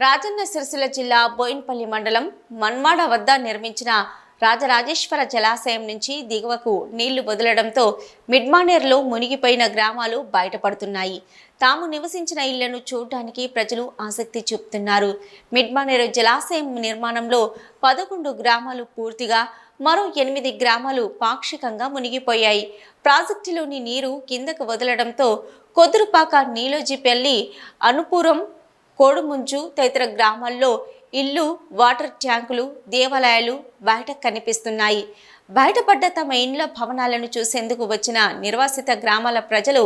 రాజన్న సిరిసిల్ల జిల్లా బోయిన్పల్లి మండలం మన్మాడ వద్ద నిర్మించిన రాజరాజేశ్వర జలాశయం నుంచి దిగువకు నీళ్ళు వదలడంతో మిడ్మానేర్లో మునిగిపోయిన గ్రామాలు బయటపడుతున్నాయి. తాము నివసించిన ఇళ్ళను చూడడానికి ప్రజలు ఆసక్తి చూపుతున్నారు. మిడ్మానేరు జలాశయం నిర్మాణంలో పదకొండు గ్రామాలు పూర్తిగా మరో ఎనిమిది గ్రామాలు పాక్షికంగా మునిగిపోయాయి. ప్రాజెక్టులోని నీరు కిందకు వదలడంతో కొదురుపాక నీలోజిపల్లి అనుపురం కోడుముంజు తదితర గ్రామాల్లో ఇల్లు వాటర్ ట్యాంకులు దేవాలయాలు బయట కనిపిస్తున్నాయి. బయటపడ్డ తమ ఇండ్ల భవనాలను చూసేందుకు వచ్చిన నిర్వాసిత గ్రామాల ప్రజలు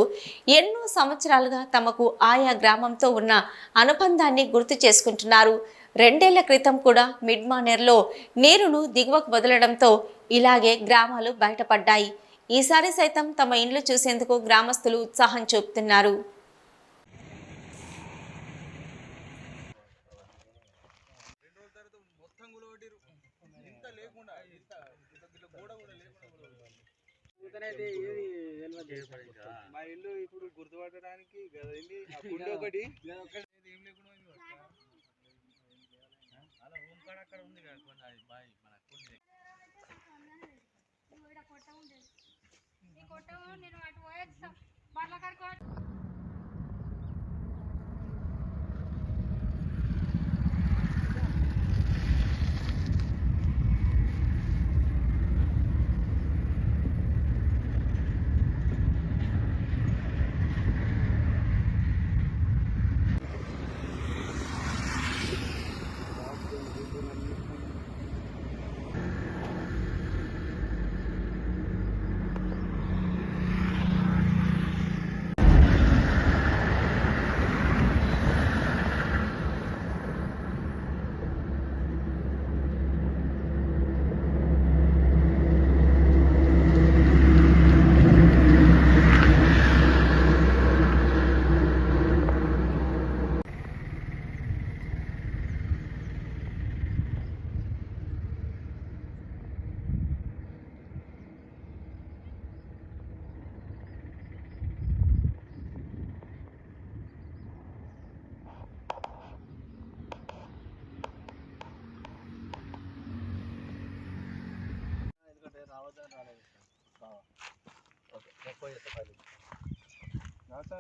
ఎన్నో సంవత్సరాలుగా తమకు ఆయా గ్రామంతో ఉన్న అనుబంధాన్ని గుర్తు చేసుకుంటున్నారు. రెండేళ్ళ క్రితం కూడా మిడ్మానేర్లో నీరును దిగువకు వదలడంతో ఇలాగే గ్రామాలు బయటపడ్డాయి. ఈసారి సైతం తమ ఇండ్లు చూసేందుకు గ్రామస్తులు ఉత్సాహం చూపుతున్నారు. ఇంత లేకుండా ఇంత ఇట్లా గోడ కూడా లేకుండా మా ఇల్లు ఇప్పుడు గుర్తుపట్టడానికి ఒకటి. ఏం లేకుండా. అలా అక్కడ ఉంది కదా కొన్ని అది బాయ్ మన కొన్ని ఈడ కొట్ట ఉండేది ఈ కొట్ట నేను రాజా